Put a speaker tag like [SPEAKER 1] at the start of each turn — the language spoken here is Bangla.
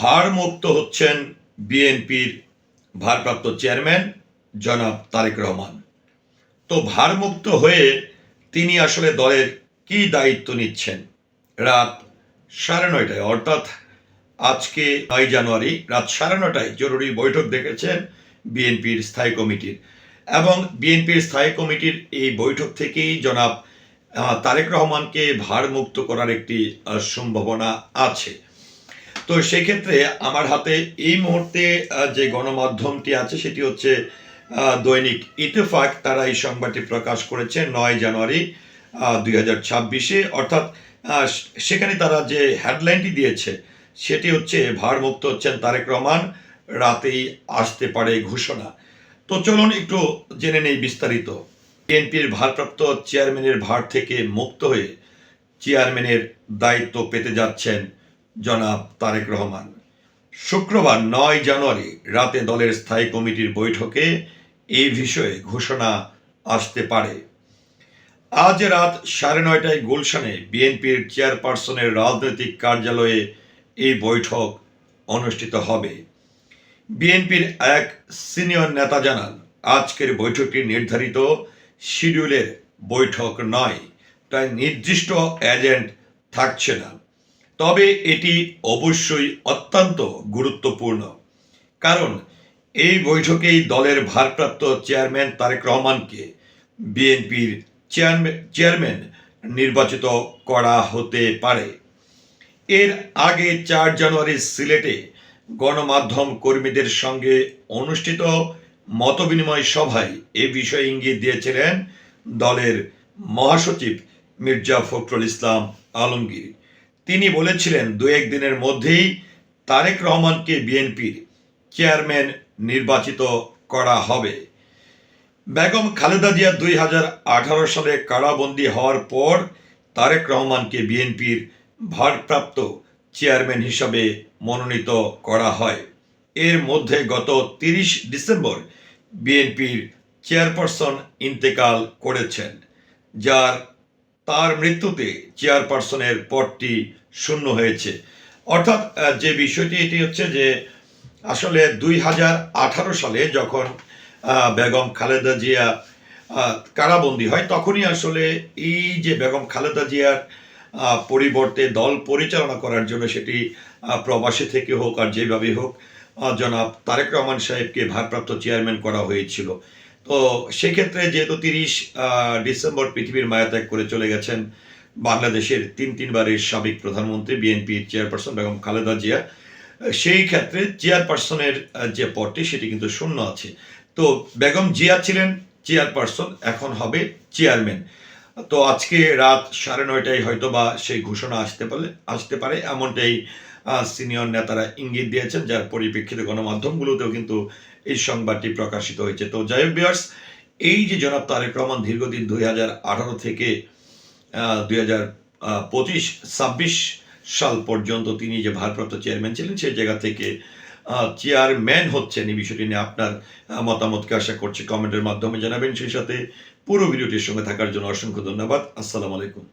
[SPEAKER 1] ভারমুক্ত হচ্ছেন বিএনপির ভারপ্রাপ্ত চেয়ারম্যান জনাব তারেক রহমান। তো ভারমুক্ত হয়ে তিনি আসলে দলের কি দায়িত্ব নিচ্ছেন? রাত সাড়ে নয়টায়, অর্থাৎ আজকে নয় জানুয়ারি, রাত সাড়ে নটায় জরুরি বৈঠক দেখেছেন বিএনপির স্থায়ী কমিটির। এবং বিএনপির স্থায়ী কমিটির এই বৈঠক থেকেই জনাব তারেক রহমানকে ভারমুক্ত করার একটি সম্ভাবনা আছে। তো সেক্ষেত্রে আমার হাতে এই মুহূর্তে যে গণমাধ্যমটি আছে সেটি হচ্ছে দৈনিক ইতেফাক তারা এই সংবাদটি প্রকাশ করেছে নয় জানুয়ারি দুই হাজার ছাব্বিশে। অর্থাৎ সেখানে তারা যে হেডলাইনটি দিয়েছে, সেটি হচ্ছে, ভারমুক্ত হচ্ছেন তারেক রহমান, রাতেই আসতে পারে ঘোষণা। তো চলুন একটু জেনে নেই বিস্তারিত। বিএনপির ভারপ্রাপ্ত চেয়ারম্যানের ভার থেকে মুক্ত হয়ে চেয়ারম্যানের দায়িত্ব পেতে যাচ্ছেন জনাব তারেক রহমান। শুক্রবার নয় জানুয়ারি রাতে দলের স্থায়ী কমিটির বৈঠকে এই বিষয়ে ঘোষণা আসতে পারে। আজ রাত সাড়ে নয়টায় গুলশানে বিএনপির চেয়ারপারসনের রাজনৈতিক কার্যালয়ে এই বৈঠক অনুষ্ঠিত হবে। বিএনপির এক সিনিয়র নেতা জানান, আজকের বৈঠকটি নির্ধারিত শিডিউলের বৈঠক নয়, তাই নির্দিষ্ট এজেন্ট থাকছে না। তবে এটি অবশ্যই অত্যন্ত গুরুত্বপূর্ণ। কারণ, এই বৈঠকেই দলের ভারপ্রাপ্ত চেয়ারম্যান তারেক রহমানকে বিএনপির চেয়ারম্যান নির্বাচিত করা হতে পারে। এর আগে চার জানুয়ারি সিলেটে গণমাধ্যম কর্মীদের সঙ্গে অনুষ্ঠিত মতবিনিময় সভায় এ বিষয়ে ইঙ্গিত দিয়েছিলেন দলের মহাসচিব মির্জা ফখরুল ইসলাম আলমগীর। তিনি বলেছিলেন দু একদিনের মধ্যেই তারেক রহমানকে বিএনপির চেয়ারম্যান নির্বাচিত করা হবে। বেগম খালেদা জিয়া দুই হাজার আঠারো সালে কারাবন্দী হওয়ার পর তারেক রহমানকে বিএনপির ভারপ্রাপ্ত চেয়ারম্যান হিসাবে মনোনীত করা হয়। এর মধ্যে গত তিরিশ ডিসেম্বর বিএনপির চেয়ারপারসন ইন্তেকাল করেছেন, যার তার মৃত্যুতে চেয়ারপারসনের পদটি শূন্য হয়েছে। অর্থাৎ যে বিষয়টি এটি হচ্ছে যে, আসলে দুই হাজার আঠারো সালে যখন বেগম খালেদা জিয়া কারাবন্দী হয়, তখনই আসলে এই যে বেগম খালেদা জিয়ার পরিবর্তে দল পরিচালনা করার জন্য সেটি প্রবাসী থেকে হোক আর যেভাবে হোক জনাব তারেক রহমান সাহেবকে ভারপ্রাপ্ত চেয়ারম্যান করা হয়েছিল। তো সেক্ষেত্রে যেহেতু তিরিশ ডিসেম্বর পৃথিবীর মায়া ত্যাগ করে চলে গেছেন বাংলাদেশের তিন তিনবারের সাবেক প্রধানমন্ত্রী বিএনপির চেয়ারপারসন বেগম খালেদা জিয়া, সেই ক্ষেত্রে চেয়ারপারসনের যে পদটি সেটি কিন্তু শূন্য আছে। তো বেগম জিয়া ছিলেন চেয়ারপারসন, এখন হবে চেয়ারম্যান। তো আজকে রাত সাড়ে নয়টায় হয়তো বা সেই ঘোষণা আসতে পারে আসতে পারে, এমনটাই সিনিয়র নেতারা ইঙ্গিত দিয়েছেন, যার পরিপ্রেক্ষিতে গণমাধ্যমগুলোতেও কিন্তু এই সংবাদটি প্রকাশিত হয়েছে। তো যাই হোক বিয়ার্স এই যে জনাব তারেক রহমান দীর্ঘদিন দুই হাজার আঠারো থেকে দুই হাজার পঁচিশ, ছাব্বিশ সাল পর্যন্ত তিনি যে ভারপ্রাপ্ত চেয়ারম্যান ছিলেন, সেই জায়গা থেকে চেয়ারম্যান হচ্ছেন। এই বিষয়টি নিয়ে আপনার মতামতকে আশা করছি কমেন্টের মাধ্যমে জানাবেন। সেই সাথে পুরো ভিডিওটির সঙ্গে থাকার জন্য অসংখ্য ধন্যবাদ। আসসালামু আলাইকুম।